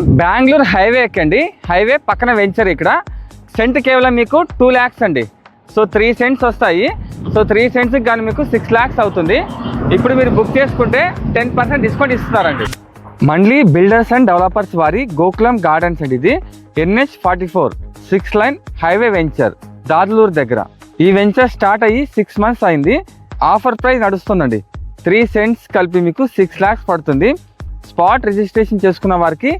Bengaluru highway ఎక్కండి. Highway పక్కన venture ఇక్కడ. సెంట్ కేవలం మీకు టూ ల్యాక్స్ అండి. సో త్రీ సెంట్స్ వస్తాయి. సో త్రీ సెంట్స్కి కానీ మీకు సిక్స్ ల్యాక్స్ అవుతుంది. ఇప్పుడు మీరు బుక్ చేసుకుంటే టెన్ పర్సెంట్ డిస్కౌంట్ ఇస్తున్నారండి. మండ్లీ బిల్డర్స్ అండ్ డెవలపర్స్ వారి గోకులం గార్డెన్స్ అండి ఇది. NH forty four six line highway venture Dadulur దగ్గర. ఈ వెంచర్ స్టార్ట్ అయ్యి సిక్స్ మంత్స్ అయింది. ఆఫర్ ప్రైస్ నడుస్తుందండి. త్రీ సెంట్స్ కలిపి మీకు సిక్స్ ల్యాక్స్ పడుతుంది. స్పాట్ రిజిస్ట్రేషన్ చేసుకున్న వారికి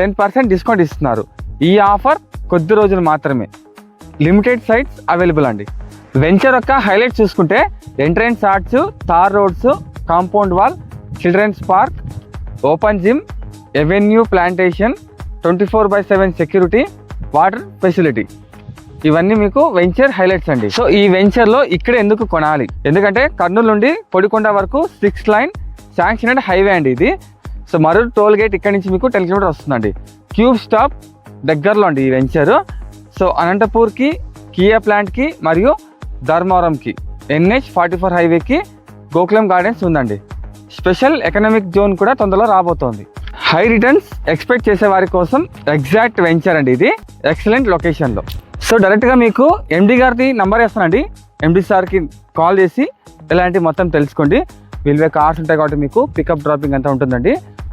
టెన్ పర్సెంట్ డిస్కౌంట్ ఇస్తున్నారు. ఈ ఆఫర్ కొద్ది రోజులు మాత్రమే. లిమిటెడ్ సైట్స్ అవైలబుల్ అండి. వెంచర్ యొక్క హైలైట్ చూసుకుంటే entrance arch tar roads compound wall children's park open gym avenue plantation twenty four by seven security water facility. ఇవన్నీ మీకు వెంచర్ హైలైట్స్ అండి. సో ఈ వెంచర్లో ఇక్కడ ఎందుకు కొనాలి? ఎందుకంటే కర్నూలు నుండి పొడికొండ వరకు six line sanction and highway అండి ఇది. సో మరో టోల్ గేట్ ఇక్కడ నుంచి మీకు టెన్ కిలోమీటర్ వస్తుందండి. క్యూబ్ స్టాప్ దగ్గరలో అండి ఈ వెంచర్ సో అనంతపూర్కి కియా ప్లాంట్కి మరియు ధర్మవరంకి ఎన్హెచ్ ఫార్టీ ఫోర్ హైవేకి గోకులం గార్డెన్స్ ఉందండి. స్పెషల్ ఎకనామిక్ జోన్ కూడా తొందరలో రాబోతోంది. హై రిటర్న్స్ ఎక్స్పెక్ట్ చేసే వారి కోసం ఎగ్జాక్ట్ వెంచర్ అండి ఇది. ఎక్సలెంట్ లొకేషన్లో సో డైరెక్ట్గా మీకు ఎండి గారిది నంబర్ వేస్తానండి. ఎండి సార్కి కాల్ చేసి ఇలాంటి మొత్తం తెలుసుకోండి. వీళ్ళవే కార్స్ ఉంటాయి కాబట్టి మీకు పికప్ డ్రాపింగ్ అంతా ఉంటుందండి.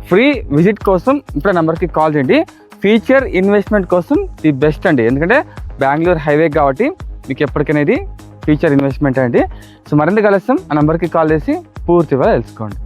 ఫ్రీ విజిట్ కోసం ఇప్పుడు నెంబర్కి కాల్ చేయండి. ఫీచర్ ఇన్వెస్ట్మెంట్ కోసం ది బెస్ట్ అండి. ఎందుకంటే బెంగళూరు హైవే కాబట్టి మీకు ఎప్పటికైనా ఇది ఫ్యూచర్ ఇన్వెస్ట్మెంట్ అండి. సో మరింత కలుస్తాం. ఆ నెంబర్కి కాల్ చేసి పూర్తిగా తెలుసుకోండి.